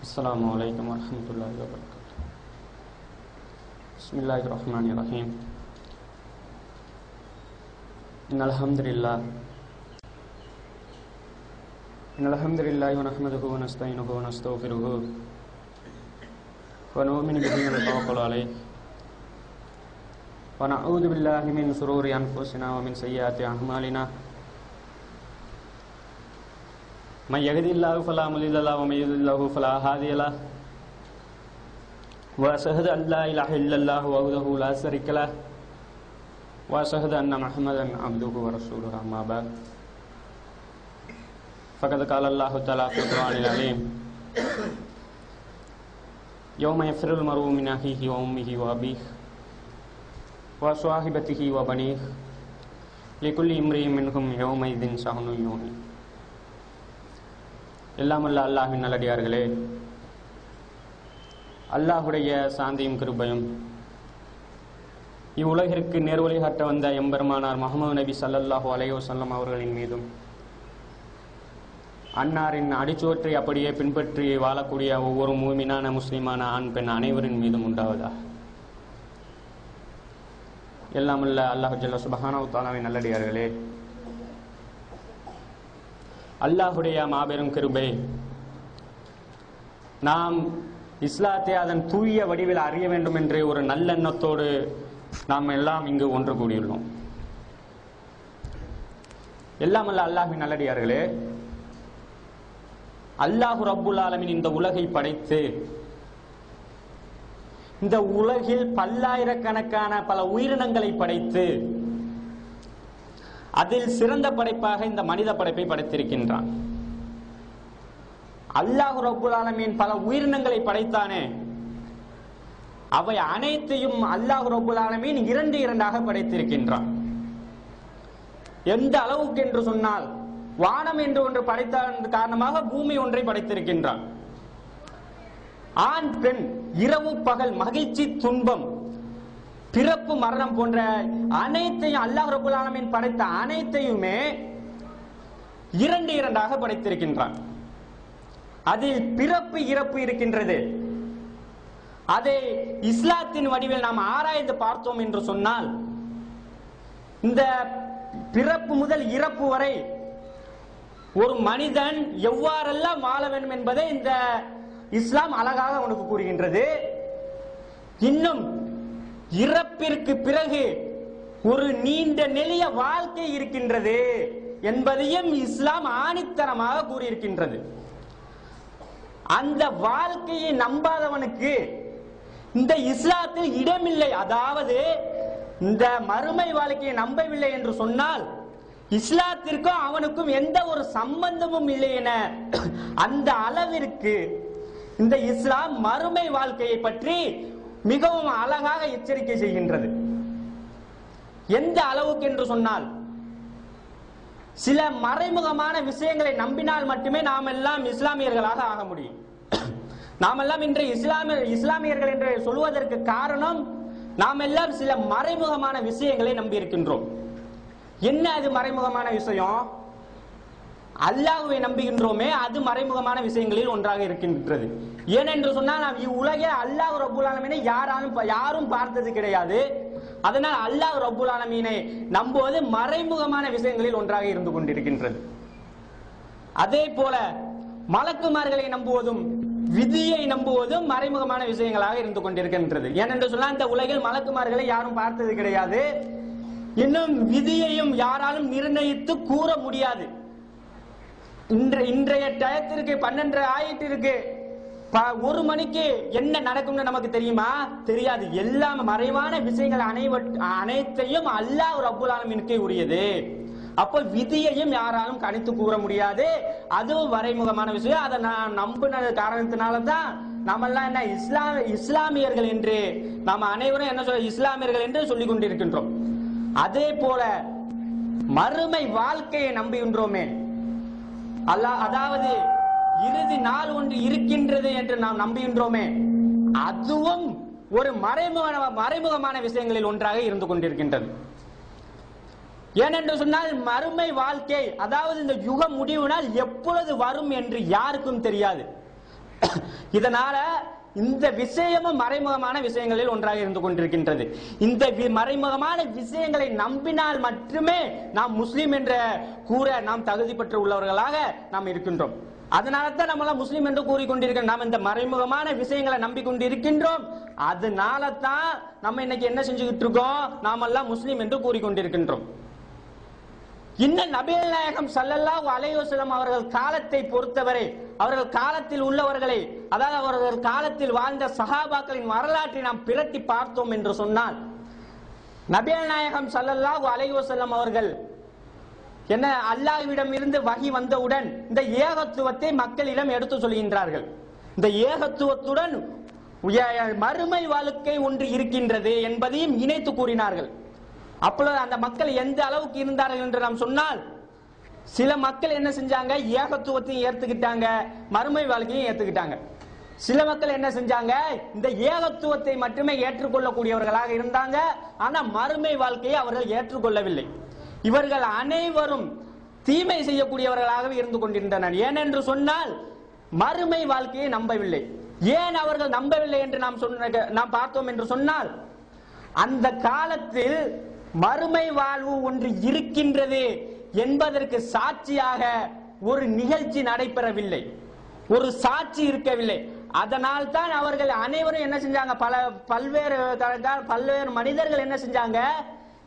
السلام عليكم ورحمة الله وبركاته. بسم الله الرحمن الرحيم. إن الحمد لله. إن الحمد لله ونحمده ونستعينه ونستغفره ونؤمن به ونتوكل عليه. ونعوذ بالله من شرور أنفسنا ومن سيئات أعمالنا. من يهد الله فلا مضل له ومن يضلل له فلا هادي له. وأشهد أن لا إله إلا الله وحده لا شريك له. وأشهد أن محمدا عبده ورسوله أما بعد. فقد قال الله تعالى في القرآن العظيم يوم يفر المرء من أخيه وأمه وأبيه وصاحبته وبنيه لكل امرئ منهم يومئذ شأن يغنيه எல்லாம் அல்ல அல்லாஹின் நல்லடியார்களே அல்லாஹுடைய சாந்தியும் கிருபையும் இவ்வுலகிற்கு நேர்வழி காட்ட வந்த எம்பெருமானார் முகமது நபி சல்லல்லாஹு அலையோசல்லம் அவர்களின் மீதும் அன்னாரின் அடிச்சுவற்றை அப்படியே பின்பற்றி வாழக்கூடிய ஒவ்வொரு மூமினான முஸ்லிமான ஆண் பெண் அனைவரின் மீதும் உண்டாவதா எல்லாம் அல்ல அல்லாஹு ஜல்ல சுபஹானஹு தாலாவின் நல்லடியார்களே அல்லாஹுடைய மாபெரும் கிருபை. நாம் இஸ்லாத்தை அதன் தூய வடிவில் அறிய வேண்டும் என்று ஒரு நல்லெண்ணத்தோடு நாம் எல்லாம் இங்கு ஒன்று கூடியுள்ளோம். எல்லாம் அல்ல அல்லாஹின் நல்லடியார்களே. அல்லாஹு ரப்புல் ஆலமின் இந்த உலகை படைத்து இந்த உலகில் பல்லாயிரக்கணக்கான பல உயிரினங்களை படைத்து அதில் சிறந்த படைப்பாக இந்த மனித படைப்பை படைத்திருக்கின்றான். அல்லாஹ் ரப்புல் ஆலமீன் பல உயிரினங்களை படைத்தானே. அவை அனைத்தையும் அல்லாஹ் ரப்புல் ஆலமீன் இரண்டு இரண்டாக படைத்திருக்கின்றான். எந்த அளவுக்கு என்று சொன்னால் வானம் என்று ஒன்று படைத்த காரணமாக பூமி ஒன்றை படைத்திருக்கின்றான். ஆண் பெண் இரவு பகல் மகிழ்ச்சி துன்பம் பிறப்பு மரணம் போன்ற அனைத்தையும் அல்லாஹ் ரபுல் ஆலமீன் படைத்த அனைத்தையுமே இரண்டு இரண்டாக படைத்திருக்கின்றான். அதில் பிறப்பு இறப்பு இருக்கின்றது. அதை இஸ்லாத்தின் வடிவில் நாம் ஆராய்ந்து பார்த்தோம் என்று சொன்னால் இந்த பிறப்பு முதல் இறப்பு வரை ஒரு மனிதன் எவ்வாறெல்லாம் வாழ வேண்டும் என்பதை இந்த இஸ்லாம் அழகாக உனக்கு கூறுகின்றது. இன்னும் இறப்பிற்கு பிறகு ஒரு நீண்ட நெளிய வாழ்க்கை இருக்கின்றது என்பதையும் இஸ்லாம் ஆணித்தரமாக கூறியிருக்கின்றது. அந்த வாழ்க்கையை நம்பாதவனுக்கு இந்த இஸ்லாத்தில் இடமில்லை. அதாவது இந்த மறுமை வாழ்க்கையை நம்பவில்லை என்று சொன்னால் இஸ்லாத்திற்கும் அவனுக்கும் எந்த ஒரு சம்பந்தமும் இல்லை என அந்த அளவிற்கு இந்த இஸ்லாம் மறுமை வாழ்க்கையை பற்றி மிகவும் அழகாக எச்சரிக்கை செய்கின்றது. எந்த அளவுக்கு என்று சொன்னால் சில மறைமுகமான விஷயங்களை நம்பினால் மட்டுமே நாம் எல்லாம் இஸ்லாமியர்களாக ஆக முடியும். நாம் எல்லாம் இன்று இஸ்லாமிய இஸ்லாமியர்கள் என்று சொல்வதற்கு காரணம் நாம் எல்லாம் சில மறைமுகமான விஷயங்களை நம்பி இருக்கின்றோம் என்ன அது மறைமுகமான விஷயம்? அல்லாஹுவை நம்புகின்றோமே அது மறைமுகமான விஷயங்களில் ஒன்றாக இருக்கின்றது. ஏனென்று சொன்னால் நாம் இவ்வுலகே அல்லாஹ் ரபுல் ஆலமீனை யாராலும் யாரும் பார்த்தது கிடையாது. அதனால் அல்லாஹ் ரபுல் ஆலமீனை நம்புவது மறைமுகமான விஷயங்களில் ஒன்றாக இருந்து கொண்டிருக்கின்றது. அதே போல மலக்குமார்களை நம்புவதும் விதியை நம்புவதும் மறைமுகமான விஷயங்களாக இருந்து கொண்டிருக்கின்றது. ஏனென்று சொன்னால் இந்த உலகில் மலக்குமார்களை யாரும் பார்த்தது கிடையாது. இன்னும் விதியையும் யாராலும் நிர்ணயித்து கூற முடியாது. இன்றைய டயத்திற்கு பன்னெண்டு ஆயிட்டு இருக்கு ஒரு மணிக்கு என்ன நடக்கும்னு நமக்கு தெரியுமா? தெரியாது. எல்லாம் மறைவான விஷயங்கள் அனைத்தையும் அல்லாஹ் ரபுல் ஆலமினுக்கே உரியது. அப்ப விதியையும் யாராலும் கணித்து கூற முடியாது. அதுவும் மறைமுகமான விஷயம். அதை நான் நம்பின காரணத்தினால தான் நாமெல்லாம் என்ன இஸ்லாம் இஸ்லாமியர்கள் என்று நாம் அனைவரும் என்ன சொல்ல இஸ்லாமியர்கள் என்று சொல்லிக் கொண்டிருக்கின்றோம் அதே போல மறுமை வாழ்க்கையை நம்புகின்றோமே. அல்லா அதாவது இறுதி நாள் ஒன்று இருக்கின்றது என்று நாம் நம்புகின்றோமே. அதுவும் ஒரு மறைமுக மறைமுகமான விஷயங்களில் ஒன்றாக இருந்து கொண்டிருக்கின்றது. ஏனென்று சொன்னால் மறுமை வாழ்க்கை அதாவது இந்த யுக முடிவுனால் எப்பொழுது வரும் என்று யாருக்கும் தெரியாது. இதனால இந்த விஷயமும் மறைமுகமான விஷயங்களில் ஒன்றாக இருந்து கொண்டிருக்கின்றது. இந்த வி- மறைமுகமான விஷயங்களை நம்பினால் மட்டுமே நாம் முஸ்லீம் என்ற கூற நாம் தகுதி பெற்று உள்ளவர்களாக நாம் இருக்கின்றோம். அதனால தான் நம்மளாம் முஸ்லீம் என்று கூறிக்கொண்டிருக்கிறோம் நாம் இந்த மறைமுகமான விஷயங்களை நம்பிக்கொண்டிருக்கின்றோம். அதனால தான் நம்ம இன்னைக்கு என்ன செஞ்சுக்கிட்டு இருக்கோம்? நாமெல்லாம் முஸ்லீம் என்று கூறிக்கொண்டிருக்கின்றோம். இன்னும் நபிகள் நாயகம் ஸல்லல்லாஹு அலைஹி அவர்கள் காலத்தை பொறுத்தவரை அவர்கள் காலத்தில் உள்ளவர்களை அதாவது அவர்கள் காலத்தில் வாழ்ந்த சஹாபாக்களின் வரலாற்றை நாம் பிரட்டி பார்த்தோம் என்று சொன்னால் நபிகள் நாயகம் ஸல்லல்லாஹு அலைஹி அவர்கள் என்ன அல்லாஹ்விடம் இருந்து வகி வந்தவுடன் இந்த ஏகத்துவத்தை மக்களிடம் எடுத்து சொல்கின்றார்கள். இந்த ஏகத்துவத்துடன் மறுமை வாழ்க்கை ஒன்று இருக்கின்றது என்பதையும் இணைத்து கூறினார்கள். அப்பொழுது அந்த மக்கள் எந்த அளவுக்கு இருந்தார்கள் என்று நாம் சொன்னால் சில மக்கள் என்ன செஞ்சாங்க? ஏகத்துவத்தையும் ஏத்துக்கிட்டாங்க. மறுமை வாழ்க்கையும் ஏத்துக்கிட்டாங்க. சில மக்கள் என்ன செஞ்சாங்க? இந்த ஏகத்துவத்தை மட்டுமே ஏற்றுக்கொள்ளக்கூடியவர்களாக இருந்தாங்க. ஆனா மறுமை வாழ்க்கையை அவர்கள் ஏற்றுக்கொள்ளவில்லை. இவர்கள் அனைவரும் தீமை செய்யக்கூடியவர்களாகவே இருந்து கொண்டிருந்தனர். ஏனென்று சொன்னால் மறுமை வாழ்க்கையை நம்பவில்லை. ஏன் அவர்கள் நம்பவில்லை என்று நாம் சொன்ன நாம் பார்த்தோம் என்று சொன்னால் அந்த காலத்தில் மறுமை வாழ்வு ஒன்று இருக்கின்றது என்பதற்கு சாட்சியாக ஒரு நிகழ்ச்சி நடைபெறவில்லை. ஒரு சாட்சி இருக்கவில்லை. அதனால் தான் அவர்கள் அனைவரும் என்ன செஞ்சாங்க? பல பல்வேறு தரத்தால் பல்வேறு மனிதர்கள் என்ன செஞ்சாங்க?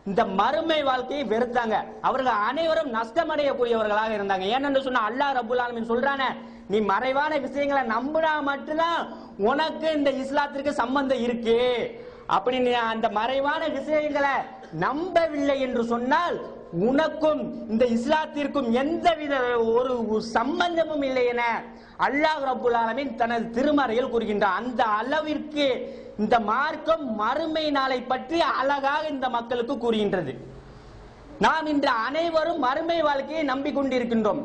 இந்த மறுமை வாழ்க்கையை வெறுத்தாங்க. அவர்கள் அனைவரும் நஷ்டமடையக்கூடியவர்களாக இருந்தாங்க. ஏனென்று சொன்னா அல்லாஹ் ரபுல் ஆலமின் சொல்றானே நீ மறைவான விஷயங்களை நம்பினா மட்டும்தான் உனக்கு இந்த இஸ்லாத்திற்கு சம்பந்தம் இருக்கு. அப்படி நீ அந்த மறைவான விஷயங்களை நம்பவில்லை என்று சொன்னால் உனக்கும் இந்த இஸ்லாத்திற்கும் எந்தவித ஒரு சம்பந்தமும் இல்லை என அல்லாஹ் ரபுல் ஆலமின் தனது திருமறையில் கூறுகின்றார் அந்த அளவிற்கு இந்த மார்க்கம் மறுமை நாளை பற்றி அழகாக இந்த மக்களுக்கு கூறுகின்றது. நாம் இன்று அனைவரும் மறுமை வாழ்க்கையை நம்பிக்கொண்டிருக்கின்றோம்.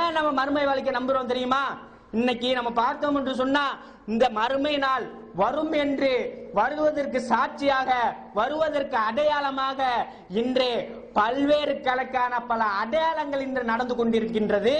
ஏன் நம்ம மறுமை வாழ்க்கையை நம்புறோம் தெரியுமா? இன்னைக்கு நம்ம பார்த்தோம் என்று சொன்னா இந்த மறுமை நாள் வரும் என்று வருவதற்கு சாட்சியாக வருவதற்கு அடையாளமாக இன்று பல்வேறு கணக்கான பல அடையாளங்கள் இன்று நடந்து கொண்டிருக்கின்றது.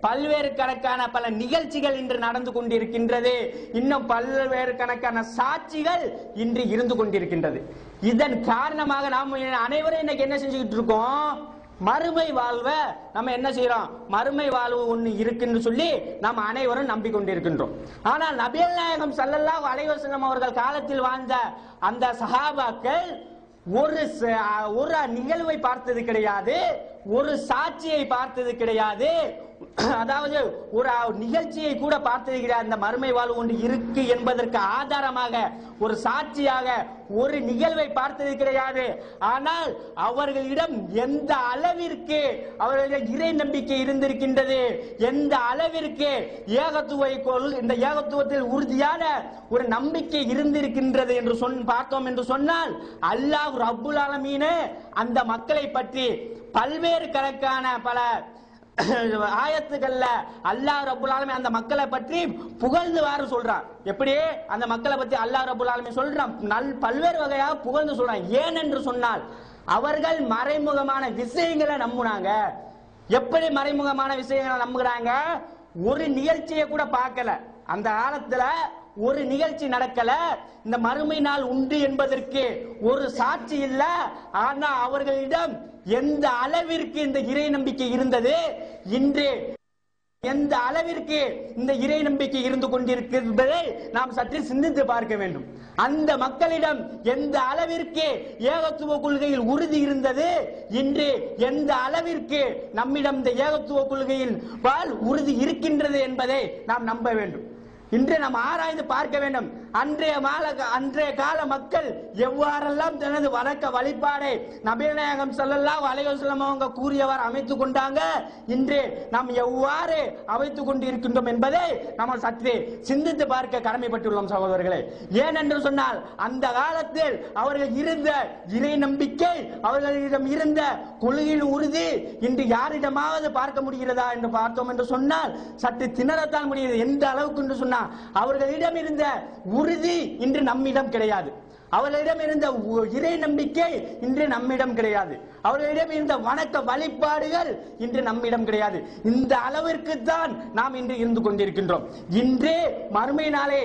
பல்வேறு கணக்கான பல நிகழ்ச்சிகள் இன்று நடந்து கொண்டிருக்கின்றது. இன்னும் பல்வேறு கணக்கான சாட்சிகள் இன்று இருந்து கொண்டிருக்கின்றது. இதன் காரணமாக நாம் அனைவரும் இன்னைக்கு என்ன செஞ்சுக்கிட்டு இருக்கோம்? மறுமை வாழ்வை நம்ம என்ன செய்யறோம்? மறுமை வாழ்வு ஒண்ணு இருக்குன்னு சொல்லி நாம் அனைவரும் நம்பிக்கொண்டிருக்கின்றோம். ஆனால் நபியல் நாயகம் சல்லல்லா அலைவசனம் அவர்கள் காலத்தில் வாழ்ந்த அந்த சஹாபாக்கள் ஒரு ச- ஒரு நிகழ்வை பார்த்தது கிடையாது ஒரு சாட்சியை பார்த்தது கிடையாது அதாவது ஒரு நிகழ்ச்சியை கூட பார்த்திருக்கிறார். இந்த அந்த மறுமை வாழ்வு ஒன்று இருக்கு என்பதற்கு ஆதாரமாக ஒரு சாட்சியாக ஒரு நிகழ்வை பார்த்திருக்கிறாரு. ஆனால் அவர்களிடம் எந்த அளவிற்கு அவர்களிடம் இறை நம்பிக்கை இருந்திருக்கின்றது? எந்த அளவிற்கு ஏகத்துவை கொள் இந்த ஏகத்துவத்தில் உறுதியான ஒரு நம்பிக்கை இருந்திருக்கின்றது என்று சொன் பார்த்தோம் என்று சொன்னால் அல்லாஹ் ரப்புல் அலமீனு அந்த மக்களை பற்றி பல்வேறு கணக்கான பல ஆயத்துக்கள்ல அல்லாஹ் ரப்புல் அந்த மக்களை பற்றி புகழ்ந்து வாரு சொல்றான். எப்படி? அந்த மக்களை பத்தி அல்லாஹ் ரப்புல் ஆலமீன் சொல்றான். நல் பல்வேறு வகையாக புகழ்ந்து சொல்றான். ஏன் என்று சொன்னால் அவர்கள் மறைமுகமான விஷயங்களை நம்புனாங்க. எப்படி மறைமுகமான விஷயங்களை நம்புகிறாங்க? ஒரு நிகழ்ச்சியை கூட பார்க்கல. அந்த காலத்துல ஒரு நிகழ்ச்சி நடக்கல. இந்த மறுமை நாள் உண்டு என்பதற்கு ஒரு சாட்சி இல்ல. ஆனா அவர்களிடம் எந்த அளவிற்கு இந்த இறை நம்பிக்கை இருந்தது? இன்று எந்த அளவிற்கு இந்த இறை நம்பிக்கை இருந்து கொண்டிருக்கின்றதை நாம் சற்று சிந்தித்து பார்க்க வேண்டும். அந்த மக்களிடம் எந்த அளவிற்கு ஏகத்துவ கொள்கையில் உறுதி இருந்தது? இன்று எந்த அளவிற்கு நம்மிடம் இந்த ஏகத்துவ கொள்கையில் பால் உறுதி இருக்கின்றது என்பதை நாம் நம்ப வேண்டும். இன்று நாம் ஆராய்ந்து பார்க்க வேண்டும். அன்றைய மால அன்றைய கால மக்கள் எவ்வாறெல்லாம் தனது வணக்க வழிபாடை நபிநாயகம் செல்லலாம் அலைஹி அவங்க கூறியவாறு அமைத்துக் கொண்டாங்க இன்று நாம் எவ்வாறு அமைத்துக் கொண்டு இருக்கின்றோம் என்பதை நாம் சற்று சிந்தித்து பார்க்க கடமைப்பட்டுள்ளோம் சகோதரர்களே. ஏனென்று சொன்னால் அந்த காலத்தில் அவர்கள் இருந்த இறை நம்பிக்கை அவர்களிடம் இருந்த கொள்கையில் உறுதி இன்று யாரிடமாவது பார்க்க முடிகிறதா என்று பார்த்தோம் என்று சொன்னால் சற்று திணறத்தான் முடியுது எந்த அளவுக்கு என்று சொன்னால் அவர்களிடம் இருந்த உறுதி இன்று நம்மிடம் கிடையாது. அவர்களிடம் இருந்த இறை நம்பிக்கை இன்று நம்மிடம் கிடையாது. அவர்களிடம் இருந்த வணக்க வழிபாடுகள் இன்று நம்மிடம் கிடையாது. இந்த அளவிற்கு தான் நாம் இன்று இருந்து கொண்டிருக்கின்றோம். இன்று மறுமை நாளே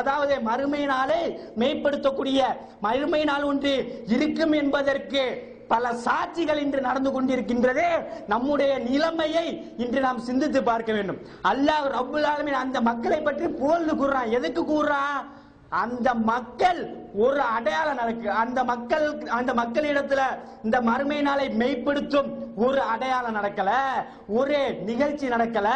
அதாவது மறுமை நாளை மேம்படுத்தக்கூடிய மறுமை நாள் ஒன்று இருக்கும் என்பதற்கு பல சாட்சிகள் இன்று நடந்து கொண்டிருக்கின்றதே. நம்முடைய நிலைமையை இன்று நாம் சிந்தித்து பார்க்க வேண்டும். அல்லாஹ் ரபுல் ஆலமீன் அந்த மக்களை பற்றி புகழ்ந்து கூறுறான். எதுக்கு கூறுறான்? அந்த மக்கள் ஒரு அடையாளம் நடக்கு. அந்த மக்கள் அந்த மக்களிடத்துல இந்த மறுமை நாளை மெய்ப்படுத்தும் ஒரு அடையாளம் நடக்கல. ஒரு நிகழ்ச்சி நடக்கல.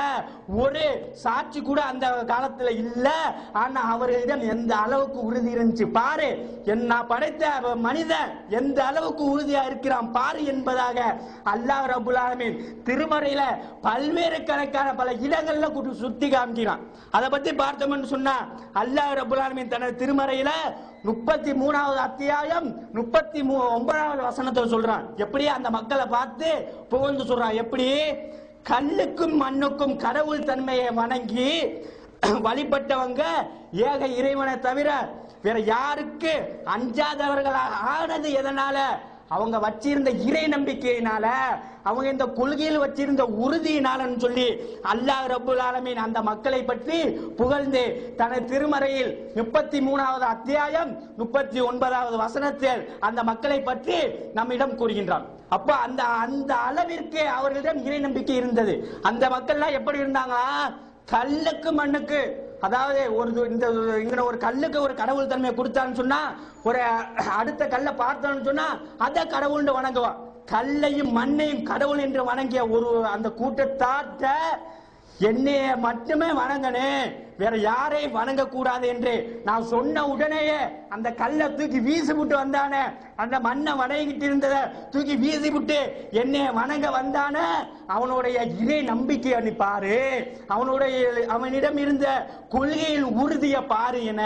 ஒரு சாட்சி கூட அந்த காலத்துல இல்ல. ஆனா அவர்களிடம் எந்த அளவுக்கு உறுதி இருந்துச்சு பாரு. என்ன படைத்த மனிதன் எந்த அளவுக்கு உறுதியா இருக்கிறான் பாரு என்பதாக அல்லாஹ் ரபுல் ஆலமீன் திருமறையில பல்வேறு கணக்கான பல இடங்கள்ல சுத்தி காமிக்கிறான். அதை பத்தி பார்த்தோம்னு சொன்னா அல்லாஹ் ரபுல் ஆலமின் தனது திருமறையில முப்பத்தி மூணாவது அத்தியாயம் முப்பத்தி மூ ஒன்பதாவது வசனத்தை சொல்றான். எப்படி அந்த மக்களை பார்த்து புகழ்ந்து சொல்றான்? எப்படி? கல்லுக்கும் மண்ணுக்கும் கடவுள் தன்மையை வணங்கி வழிபட்டவங்க ஏக இறைவனை தவிர வேற யாருக்கு அஞ்சாதவர்களாக ஆனது எதனால? அவங்க வச்சிருந்த இறை நம்பிக்கையினால அவங்க இந்த கொள்கையில் வச்சிருந்த உறுதியினாலன்னு சொல்லி அல்லாஹ் ரபுல் ஆலமீன் அந்த மக்களை பற்றி புகழ்ந்து தனது திருமறையில் முப்பத்தி மூணாவது அத்தியாயம் முப்பத்தி ஒன்பதாவது வசனத்தில் அந்த மக்களை பற்றி நம்மிடம் கூறுகின்றான் அப்ப அந்த அந்த அளவிற்கு அவர்களிடம் இறை நம்பிக்கை இருந்தது. அந்த மக்கள்லாம் எப்படி இருந்தாங்க? கல்லுக்கு மண்ணுக்கு. அதாவது ஒரு இந்த இங்கே ஒரு கல்லுக்கு ஒரு கடவுள் தன்மையை கொடுத்தான்னு சொன்னா ஒரு அடுத்த கல்லை பார்த்தான்னு சொன்னா அதை கடவுள்னு வணங்குவான். கல்லையும் மண்ணையும் கடவுள் என்று வணங்கிய ஒரு அந்த கூட்டத்தாட்ட என்னைய மட்டுமே வணங்கனே வேற யாரையும் வணங்க கூடாது என்று நான் சொன்ன உடனேயே அந்த கல்லை தூக்கி வீசி விட்டு வந்தானே அந்த மண்ணை வணங்கிட்டு இருந்ததை தூக்கி வீசி விட்டு என்னைய வணங்க வந்தானே அவனுடைய இறை நம்பிக்கை நீ பாரு. அவனுடைய அவனிடம் இருந்த கொள்கையில் உறுதிய பாரு என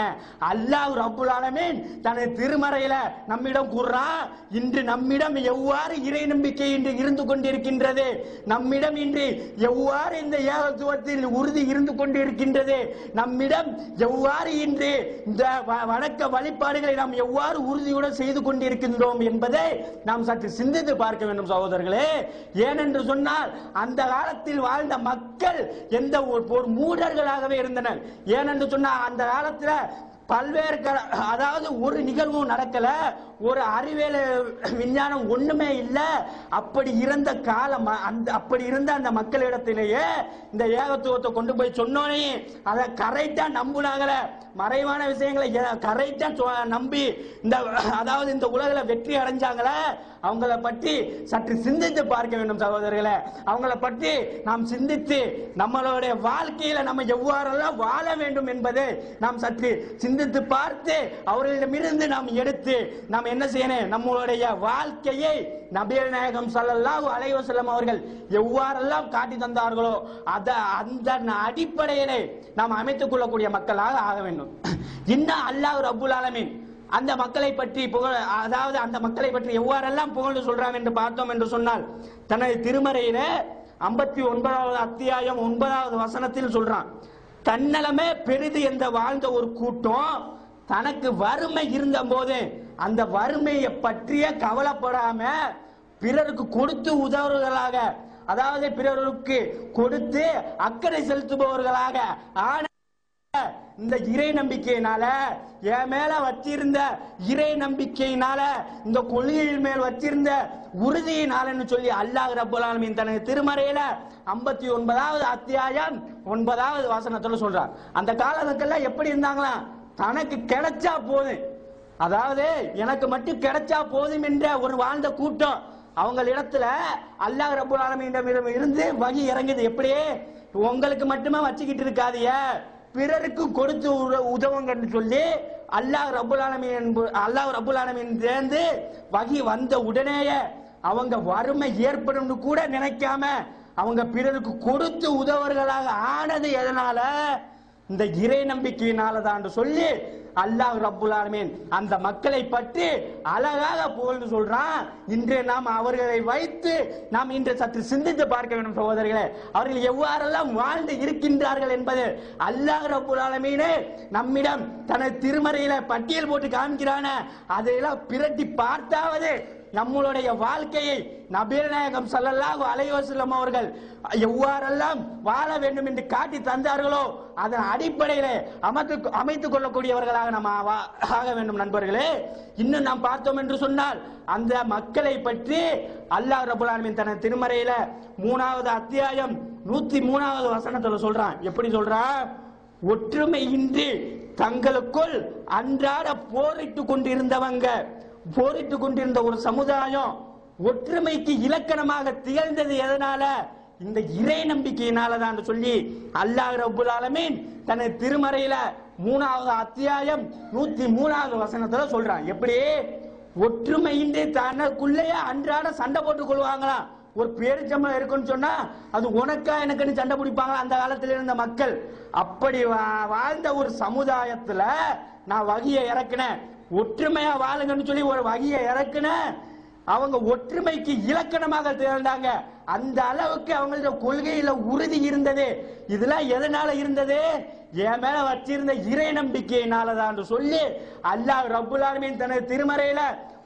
அல்லாஹ் ரப்புல் ஆலமீன் தனது திருமறையில நம்மிடம் கூறா இன்று நம்மிடம் எவ்வாறு இறை நம்பிக்கை இன்று இருந்து கொண்டிருக்கின்றது? நம்மிடம் இன்று எவ்வாறு இந்த ஏகத்துவத்தில் உறுதி இருந்து கொண்டிருக்கின்றது? நம்மிடம் எவ்வாறு இன்று இந்த வணக்க வழி வழிபாடுகளை நாம் எவ்வாறு உறுதியுடன் செய்து கொண்டிருக்கின்றோம் என்பதை நாம் சற்று சிந்தித்து பார்க்க வேண்டும் சகோதரர்களே. ஏனென்று சொன்னால் அந்த காலத்தில் வாழ்ந்த மக்கள் எந்த ஒரு மூடர்களாகவே இருந்தனர். ஏனென்று சொன்னால் அந்த காலத்தில் பல்வேறு அதாவது ஒரு நிகழ்வும் நடக்கல ஒரு அறிவியல் விஞ்ஞானம் ஒண்ணுமே இல்லை. அப்படி இருந்த காலம் அந்த அப்படி இருந்த அந்த மக்களிடத்திலேயே இந்த ஏகத்துவத்தை கொண்டு போய் சொன்னோனே அதை கரெக்டா நம்புனாங்கள. மறைவான விஷயங்களை கரெக்டா நம்பி இந்த அதாவது இந்த உலகில வெற்றி அடைஞ்சாங்கள. அவங்கள பற்றி சற்று சிந்தித்து பார்க்க வேண்டும் சகோதரர்களே. அவங்கள பற்றி நாம் சிந்தித்து நம்மளுடைய வாழ்க்கையில நம்ம எவ்வாறெல்லாம் வாழ வேண்டும் என்பதை நாம் சற்று சிந்தித்து பார்த்து அவர்களிடமிருந்து நாம் எடுத்து நாம் என்ன செய்யணும்? நம்மளுடைய வாழ்க்கையை நபியல் நாயகம் ஸல்லல்லாஹு அலைவசல்லம் அவர்கள் எவ்வாறெல்லாம் காட்டி தந்தார்களோ அத அந்த அடிப்படையிலே நாம் அமைத்துக் கொள்ளக்கூடிய மக்களாக ஆக வேண்டும். இன்னும் அல்லாஹ் அபுல் ஆலமின். அந்த மக்களை பற்றி புகழ் அதாவது அந்த மக்களை பற்றி எவ்வாறெல்லாம் புகழ்ந்து சொல்றாங்க என்று பார்த்தோம் என்று சொன்னால் தனது திருமறையில ஐம்பத்தி ஒன்பதாவது அத்தியாயம் ஒன்பதாவது வசனத்தில் சொல்றான். தன்னலமே பெரிது என்ற வாழ்ந்த ஒரு கூட்டம் தனக்கு வறுமை இருந்த போது அந்த வறுமையை பற்றிய கவலைப்படாம பிறருக்கு கொடுத்து உதவுவர்களாக அதாவது பிறருக்கு கொடுத்து அக்கறை செலுத்துபவர்களாக ஆன இந்த இறை நம்பிக்கையினால என் மேல வச்சிருந்த இறை நம்பிக்கையினால இந்த கொள்கையின் மேல் வச்சிருந்த உறுதியினாலன்னு சொல்லி அல்லாஹ் ரப்பல் தனது திருமறையில ஐம்பத்தி ஒன்பதாவது அத்தியாயம் ஒன்பதாவது வாசனத்துல சொல்றார் அந்த காலத்துக்கெல்லாம் எப்படி இருந்தாங்களாம் தனக்கு கிடைச்சா போதும். அதாவது எனக்கு மட்டும் கிடைச்சா போதும் என்ற ஒரு வாழ்ந்த கூட்டம். அவங்களிடத்துல அல்லாஹ் ரப்பல் ஆலமீனிடம் இருந்து வகி இறங்குது. எப்படி உங்களுக்கு மட்டுமே வச்சுக்கிட்டு இருக்காதீங்க. பிறருக்கு கொடுத்து உத- உதவுங்கன்னு சொல்லி அல்லாஹ் ரபுல் ஆலமின் அல்லாஹ் ரபுல் ஆலமின் சேர்ந்து வகி வந்த உடனேயே அவங்க வறுமை ஏற்படும்னு கூட நினைக்காம அவங்க பிறருக்கு கொடுத்து உதவர்களாக ஆனது எதனால? இந்த இறை நம்பிக்கையினால தான் சொல்லி அல்லாஹ் ரப்புல் ஆலமீன் அந்த மக்களை பற்றி அழகாக புகழ்ந்து சொல்றான். இன்று நாம் அவர்களை வைத்து நாம் இன்று சற்று சிந்தித்து பார்க்க வேண்டும் சகோதரர்களே. அவர்கள் எவ்வாறெல்லாம் வாழ்ந்து இருக்கின்றார்கள் என்பது அல்லாஹ் ரப்புல் ஆலமீனே நம்மிடம் தனது திருமறையில பட்டியல் போட்டு காமிக்கிறான. அதையெல்லாம் பிரட்டி பார்த்தாவது நம்மளுடைய வாழ்க்கையை நபீர் நாயகம் ஸல்லல்லாஹு அலைஹி அவர்கள் எவ்வாறெல்லாம் வாழ வேண்டும் என்று காட்டி தந்தார்களோ அதன் அடிப்படையில் அமைத்து அமைத்துக் கொள்ளக்கூடியவர்களாக நாம் ஆக வேண்டும் நண்பர்களே. இன்னும் நாம் பார்த்தோம் என்று சொன்னால் அந்த மக்களை பற்றி அல்லாஹ் ரபுல் ஆலமீன் தனது திருமறையில மூணாவது அத்தியாயம் நூத்தி மூணாவது வசனத்துல சொல்றான். எப்படி சொல்றான்? ஒற்றுமையின்றி தங்களுக்குள் அன்றாட போரிட்டு கொண்டிருந்தவங்க போரிட்டு கொண்டிருந்த ஒரு சமுதாயம் ஒற்றுமைக்கு இலக்கணமாக திகழ்ந்தது எதனால? இந்த இறை நம்பிக்கையினால தான் சொல்லி அல்லாஹ் ரபுல் ஆலமீன் தனது திருமறையில மூணாவது அத்தியாயம் நூத்தி மூணாவது வசனத்துல சொல்றான். எப்படி? ஒற்றுமையின்றி தனக்குள்ளேயே அன்றாட சண்டை போட்டுக் கொள்வாங்களாம் ஒரு பேரிச்சம்பளம் இருக்குன்னு சொன்னா அது உனக்கா எனக்குன்னு சண்டை பிடிப்பாங்க அந்த காலத்துல இருந்த மக்கள். அப்படி வா- வாழ்ந்த ஒரு சமுதாயத்துல நான் வகையை இறக்குனேன். ஒற்றுமையா வாழுங்கன்னு சொல்லி ஒரு வகையை இறக்குன. அவங்க ஒற்றுமைக்கு இலக்கணமாக திகழ்ந்தாங்க. அந்த அளவுக்கு அவங்களோட கொள்கையில உறுதி இருந்தது. இதெல்லாம் எதனால இருந்தது? என் மேல வச்சிருந்த இறை நம்பிக்கையினாலதான் சொல்லி அல்லாஹ் ரபுல் ஆலமீன் தனது திருமறையில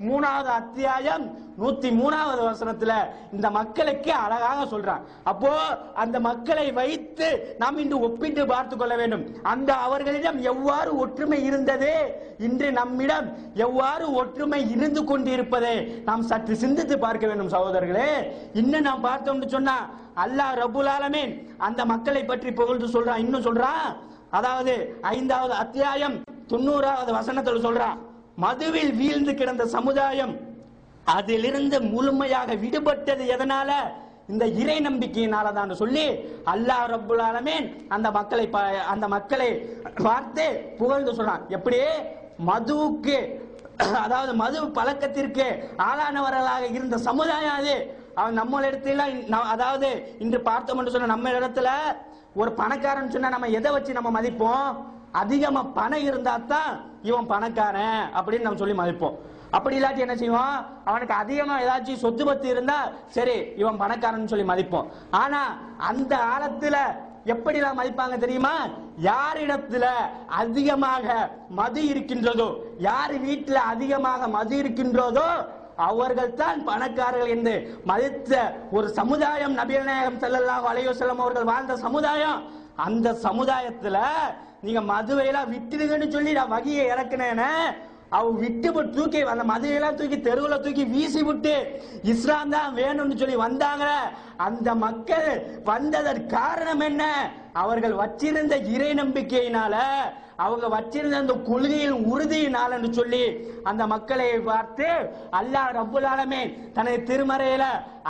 மூணாவது அத்தியாயம் நூத்தி மூணாவது வசனத்துல இந்த மக்களுக்கு அழகாக சொல்றான். அப்போ அந்த மக்களை வைத்து நாம் இன்று ஒப்பிட்டு பார்த்து கொள்ள வேண்டும். அந்த அவர்களிடம் எவ்வாறு ஒற்றுமை இருந்தது? இன்று நம்மிடம் எவ்வாறு ஒற்றுமை இருந்து கொண்டிருப்பதை? நாம் சற்று சிந்தித்து பார்க்க வேண்டும் சகோதரர்களே. இன்னும் நாம் பார்த்தோம்னு சொன்னா அல்லாஹ் ரபுல் ஆலமேன் அந்த மக்களை பற்றி புகழ்ந்து சொல்றான். இன்னும் சொல்றான். அதாவது ஐந்தாவது அத்தியாயம் தொண்ணூறாவது வசனத்தில் சொல்றான். மதுவில் வீழ்ந்து கிடந்த சமுதாயம் அதிலிருந்து முழுமையாக விடுபட்டது எதனால? இந்த இறை நம்பிக்கையினால தான் சொல்லி அல்லாஹ் ரபுல் ஆலமீன் அந்த மக்களை ப- அந்த மக்களை பார்த்து புகழ்ந்து சொல்றான். எப்படி? மதுவுக்கு அதாவது மது பழக்கத்திற்கு ஆளானவர்களாக இருந்த சமுதாயம் அது. அவன் நம்ம இடத்துல அதாவது இன்று பார்த்தோம் என்று சொன்ன நம்ம இடத்துல ஒரு பணக்காரன் சொன்னா நம்ம எதை வச்சு நம்ம மதிப்போம்? அதிகமா பணம் இருந்தா தான் இவன் பணக்காரன் அப்படின்னு நம்ம சொல்லி மதிப்போம். அப்படி இல்லாட்டி என்ன செய்வோம் அவனுக்கு அதிகமா ஏதாச்சும் சொத்து பத்து இருந்தா சரி இவன் பணக்காரன் சொல்லி மதிப்போம். ஆனா அந்த காலத்துல எப்படிலாம் மதிப்பாங்க தெரியுமா? யாரிடத்துல அதிகமாக மது இருக்கின்றதோ யார் வீட்டுல அதிகமாக மது இருக்கின்றதோ அவர்கள் தான் பணக்காரர்கள் என்று மதித்த ஒரு சமுதாயம் நபிகள் நாயகம் செல்லலாம் வலையோ செல்லம் அவர்கள் வாழ்ந்த சமுதாயம். அந்த சமுதாயத்துல நீங்க மதுவையெல்லாம் விட்டுடுங்கன்னு சொல்லி நான் வகையை இறக்குனேன்னு அவ விட்டு விட்டு தூக்கி அந்த மதுவையெல்லாம் தூக்கி தெருவில் தூக்கி வீசி விட்டு இஸ்லாம் தான் வேணும்னு சொல்லி வந்தாங்க அந்த மக்கள் வந்ததற்கு காரணம் என்ன? அவர்கள் வச்சிருந்த இறை நம்பிக்கையினால அவங்க வச்சிருந்த அந்த கொள்கையில் உறுதியினாலன்னு சொல்லி அந்த மக்களை பார்த்து அல்லாஹ் ரப்புல் ஆலமே தனது திருமறையில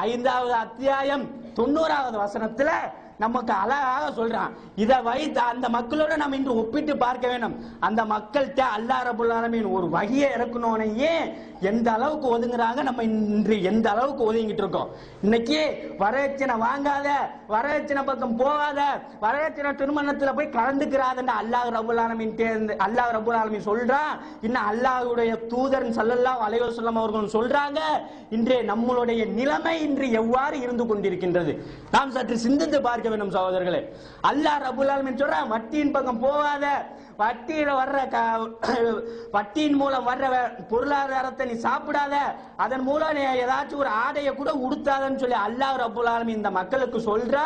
ஐந்தாவது அத்தியாயம் தொண்ணூறாவது வசனத்துல நமக்கு அழகாக சொல்றான் இதை வைத்து அந்த மக்களோட நம்ம இன்று ஒப்பிட்டு பார்க்க வேண்டும். அந்த மக்கள்கிட்ட அல்லாஹ் ரபுல் ஒரு வகையை இறக்கணும்னே எந்த அளவுக்கு ஒதுங்குறாங்க? நம்ம இன்று எந்த அளவுக்கு ஒதுங்கிட்டு இருக்கோம்? இன்னைக்கு வரதட்சணை வாங்காத வரதட்சணை பக்கம் போகாத வரதட்சணை திருமணத்துல போய் கலந்துக்கிறாதுன்னு அல்லாஹ் ரபுல் ஆலமின் தேர்ந்து அல்லாஹ் ரபுல் ஆலமின் சொல்றான். இன்னும் அல்லாஹ்வுடைய தூதரன் சல்லல்லா அலைவர் சொல்லம் அவர்கள் சொல்றாங்க இன்றே நம்மளுடைய நிலைமை இன்று எவ்வாறு இருந்து கொண்டிருக்கின்றது? நாம் சற்று சிந்தித்து பார்க்க வேண்டும் சகோதரர்களே. அல்லாஹ் ரபுல் ஆலமின் சொல்றான் வட்டியின் பக்கம் போகாத வட்டியில வர்ற க- வட்டியின் மூலம் வர்ற பொருளாதாரத்தை நீ சாப்பிடாத. அதன் மூலம் நீ ஏதாச்சும் ஒரு ஆடையை கூட உடுத்தாதன்னு சொல்லி அல்லாஹ் ரபுல் இந்த மக்களுக்கு சொல்ற.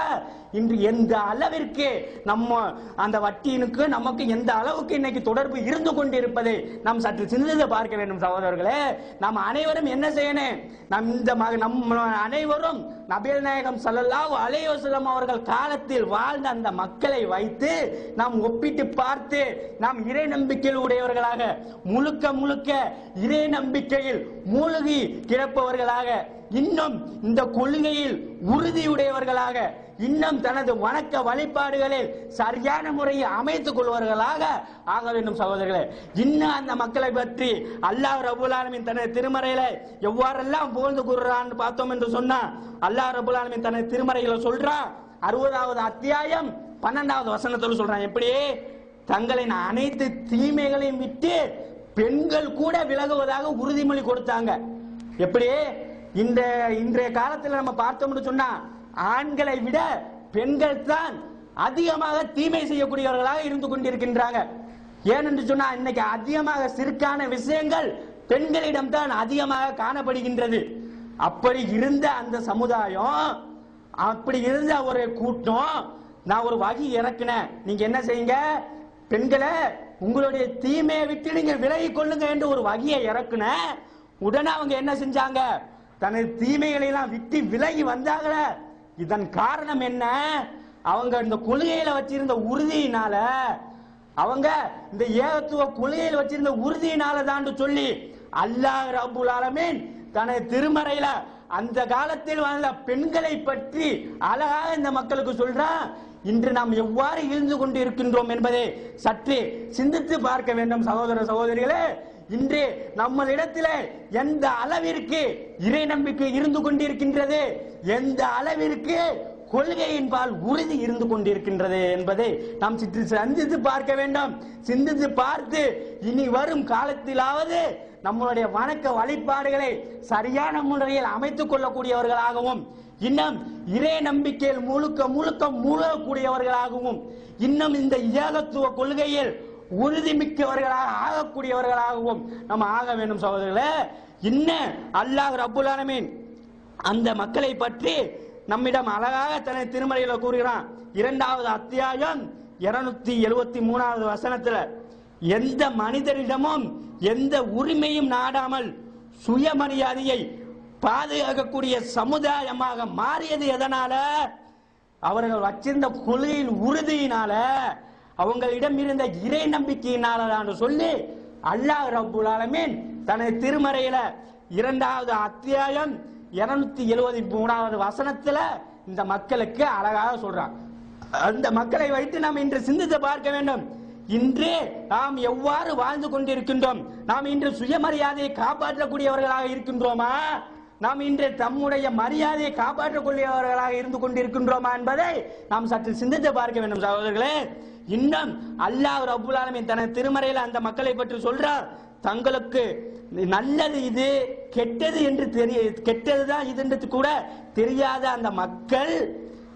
இன்று எந்த அளவிற்கு நம்ம அந்த வட்டியினுக்கு நமக்கு எந்த அளவுக்கு இன்னைக்கு தொடர்பு இருந்து கொண்டிருப்பதை நாம் சற்று சிந்தித்து பார்க்க வேண்டும் சகோதரர்களே. நாம் அனைவரும் என்ன செய்யணும்? நம் இந்த மக- நம்ம அனைவரும் நபில் நாயகம் ஸல்லல்லாஹு அலையோசலம் அவர்கள் காலத்தில் வாழ்ந்த அந்த மக்களை வைத்து நாம் ஒப்பிட்டு பார்த்து நாம் இறை நம்பிக்கையில் உடையவர்களாக முழுக்க முழுக்க இறை நம்பிக்கையில் மூழ்கி கிடப்பவர்களாக இன்னும் இந்த கொள்கையில் உறுதியுடையவர்களாக இன்னும் தனது வணக்க வழிபாடுகளில் சரியான முறையை அமைத்துக் கொள்வர்களாக. ஆக வேண்டும் சகோதரர்களே இன்னும் அந்த மக்களை பற்றி அல்லாஹ் ரபுல் தனது திருமறையில எவ்வாறெல்லாம் புகழ்ந்து கூறுறான்னு பார்த்தோம் என்று சொன்னா அல்லாஹ் ரபுல் தனது திருமறையில சொல்றான் அறுபதாவது அத்தியாயம் பன்னெண்டாவது வசனத்தில் சொல்றான் எப்படி? தங்களின் அனைத்து தீமைகளையும் விட்டு பெண்கள் கூட விலகுவதாக உறுதிமொழி கொடுத்தாங்க. எப்படி? இந்த இன்றைய காலத்தில் நம்ம பார்த்தோம்னு சொன்னா ஆண்களை விட பெண்கள் தான் அதிகமாக தீமை செய்யக்கூடியவர்களாக இருந்து கொண்டிருக்கின்றாங்க. ஏனென்று சொன்னா இன்னைக்கு அதிகமாக சிறுக்கான விஷயங்கள் பெண்களிடம் தான் அதிகமாக காணப்படுகின்றது. அப்படி இருந்த அந்த சமுதாயம் அப்படி இருந்த ஒரு கூட்டம் நான் ஒரு வகி இறக்குனேன். நீங்க என்ன செய்யுங்க? பெண்களை உங்களுடைய தீமையை விட்டு நீங்க விலகி கொள்ளுங்க என்று ஒரு வகியை இறக்குன உடனே அவங்க என்ன செஞ்சாங்க? தனது தீமைகளை எல்லாம் விட்டு விலகி வந்தாங்களே. இதன் காரணம் என்ன? அவங்க இந்த கொள்கையில வச்சிருந்த உறுதியினால அவங்க இந்த ஏகத்துவ கொள்கையில் வச்சிருந்த உறுதியினால தான் சொல்லி அல்லாஹ் ரபுல் ஆலமீன் தனது திருமறையில அந்த காலத்தில் வாழ்ந்த பெண்களை பற்றி அழகாக இந்த மக்களுக்கு சொல்றான். இன்று நாம் எவ்வாறு இருந்து கொண்டு இருக்கின்றோம் என்பதை சற்று சிந்தித்து பார்க்க வேண்டும் சகோதர சகோதரிகளே. இன்று நம்மளிடத்தில் எந்த அளவிற்கு இறை நம்பிக்கை இருந்து கொண்டிருக்கின்றது எந்த அளவிற்கு கொள்கையின்பால் உறுதி இருந்து கொண்டிருக்கின்றது என்பதை நாம் சிற்று சந்தித்து பார்க்க வேண்டும். சிந்தித்து பார்த்து இனி வரும் காலத்திலாவது நம்மளுடைய வணக்க வழிபாடுகளை சரியான முறையில் அமைத்துக் கொள்ளக்கூடியவர்களாகவும் இன்னும் இறை நம்பிக்கையில் முழுக்க முழுக்க மூழ்கக்கூடியவர்களாகவும் இன்னும் இந்த ஏகத்துவ கொள்கையில் உறுதிமிக்கவர்களாக ஆகக்கூடியவர்களாகவும் நம்ம ஆக வேண்டும் சகோதரர்களே. என்ன அல்லாஹ் ரப்புல் அந்த மக்களை பற்றி நம்மிடம் அழகாக தன்னை திருமலையில கூறுகிறான். இரண்டாவது அத்தியாயம் இருநூத்தி எழுபத்தி மூணாவது வசனத்துல எந்த மனிதரிடமும் எந்த உரிமையும் நாடாமல் சுயமரியாதையை பாதுகாக்கக்கூடிய சமுதாயமாக மாறியது எதனால? அவர்கள் வச்சிருந்த கொள்கையின் உறுதியினால அவங்களிடம் இருந்த இறை நம்பிக்கையினால சொல்லி அல்லாஹ் ரபுல் ஆலமீன் தனது திருமறையில இரண்டாவது அத்தியாயம் இருநூத்தி எழுபத்தி மூணாவது வசனத்துல இந்த மக்களுக்கு அழகாக சொல்றான். அந்த மக்களை வைத்து நாம் இன்று சிந்தித்து பார்க்க வேண்டும். இன்று நாம் எவ்வாறு வாழ்ந்து கொண்டிருக்கின்றோம்? நாம் இன்று சுயமரியாதையை காப்பாற்றக்கூடியவர்களாக இருக்கின்றோமா? நாம் இன்று தம்முடைய மரியாதையை காப்பாற்றக்கூடியவர்களாக இருந்து கொண்டிருக்கின்றோமா என்பதை நாம் சற்று சிந்தித்து பார்க்க வேண்டும் சகோதரர்களே. இன்னும் அல்லாஹ் அபுல் ஆலமின் தனது திருமறையில் அந்த மக்களை பற்றி சொல்றார். தங்களுக்கு நல்லது இது கெட்டது என்று தெரிய கெட்டது தான் இது என்று கூட தெரியாத அந்த மக்கள்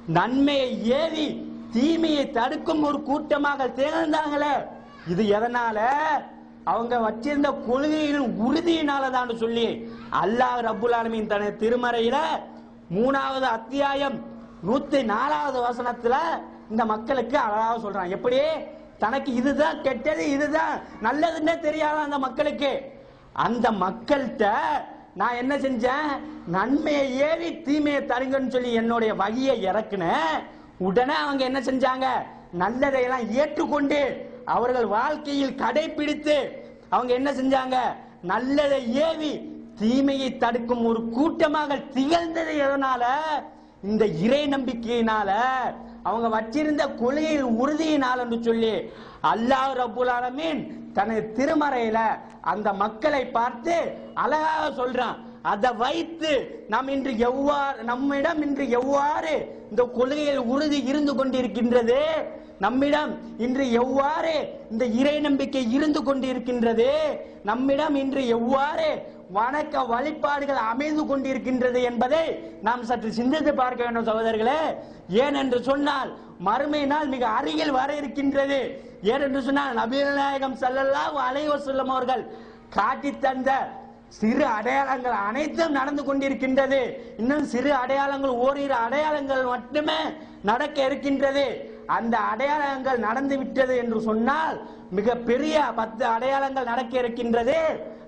நன்மையை ஏறி தீமையை தடுக்கும் ஒரு கூட்டமாக திகழ்ந்தாங்களே. இது எதனால? அவங்க வச்சிருந்த கொள்கையின் உறுதியினால தான் சொல்லி அல்லாஹ் அபுல் ஆலமின் தனது திருமறையில மூணாவது அத்தியாயம் நூத்தி நாலாவது வசனத்துல இந்த மக்களுக்கு அழகாக சொல்றான் எப்படி தனக்கு இதுதான் கெட்டது இதுதான் நல்லதுன்னே தெரியாத அந்த மக்களுக்கு. அந்த மக்கள்கிட்ட நான் என்ன செஞ்சேன்? நன்மையை ஏறி தீமையை தருங்கன்னு சொல்லி என்னுடைய வகையை இறக்குனேன் உடனே அவங்க என்ன செஞ்சாங்க? நல்லதையெல்லாம் ஏற்றுக்கொண்டு அவர்கள் வாழ்க்கையில் கடைபிடித்து அவங்க என்ன செஞ்சாங்க? நல்லதை ஏவி தீமையை தடுக்கும் ஒரு கூட்டமாக திகழ்ந்தது எதனால? இந்த இறை நம்பிக்கையினால அவங்க வச்சிருந்த கொள்கையில் உறுதியினால் என்று சொல்லி அல்லாஹ் ரபுல் ஆலமீன் தனது திருமறையில அந்த மக்களை பார்த்து அழகாக சொல்றான். அதை வைத்து நாம் இன்று எவ்வாறு நம்மிடம் இன்று எவ்வாறு இந்த கொள்கையில் உறுதி இருந்து கொண்டிருக்கின்றது நம்மிடம் இன்று எவ்வாறு இந்த இறை நம்பிக்கை இருந்து கொண்டிருக்கின்றது நம்மிடம் இன்று எவ்வாறு வணக்க வழிபாடுகள் அமைந்து கொண்டிருக்கின்றது என்பதை நாம் சற்று சிந்தித்து பார்க்க வேண்டும் சகோதரர்களே. ஏனென்று சொன்னால் மறுமை நாள் மிக அருகில் வர இருக்கின்றது. ஏனென்று சொன்னால் நபிகள் நாயகம் ஸல்லல்லாஹு அலைஹி வஸல்லம் அவர்கள் காட்டி தந்த சிறு அடையாளங்கள் அனைத்தும் நடந்து கொண்டிருக்கின்றது. இன்னும் சிறு அடையாளங்கள் ஓரிரு அடையாளங்கள் மட்டுமே நடக்க இருக்கின்றது. அந்த அடையாளங்கள் நடந்து விட்டது என்று சொன்னால் மிக பெரிய பத்து அடையாளங்கள் நடக்க இருக்கின்றது.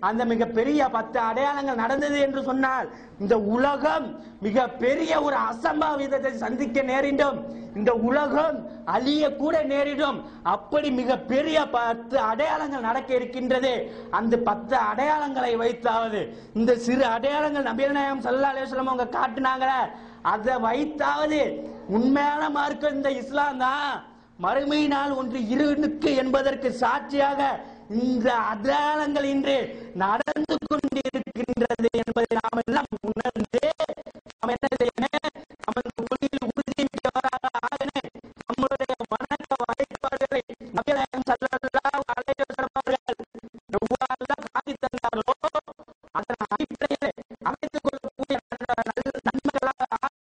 அந்த மிக பெரிய பத்து அடையாளங்கள் நடந்தது என்று சொன்னால் இந்த உலகம் மிக பெரிய ஒரு அசம்பாவிதத்தை சந்திக்க நேரிடும். இந்த உலகம் அழிய கூட நேரிடும். அப்படி மிக பெரிய பத்து அடையாளங்கள் நடக்க இருக்கின்றது. அந்த பத்து அடையாளங்களை வைத்தாவது இந்த சிறு அடையாளங்கள் நபீரநாயகம் சல்லா அலுவலம் அவங்க காட்டினாங்களே அதை வைத்தாவது உண்மையான மார்க்கம் இந்த இஸ்லாம் தான் மறுமை நாள் ஒன்று இருக்கு என்பதற்கு சாட்சியாக இந்த அடையாளங்கள் இன்று நடந்து கொண்டிருக்கின்றது என்பதை நாம் எல்லாம் உணர்ந்து நாம் என்ன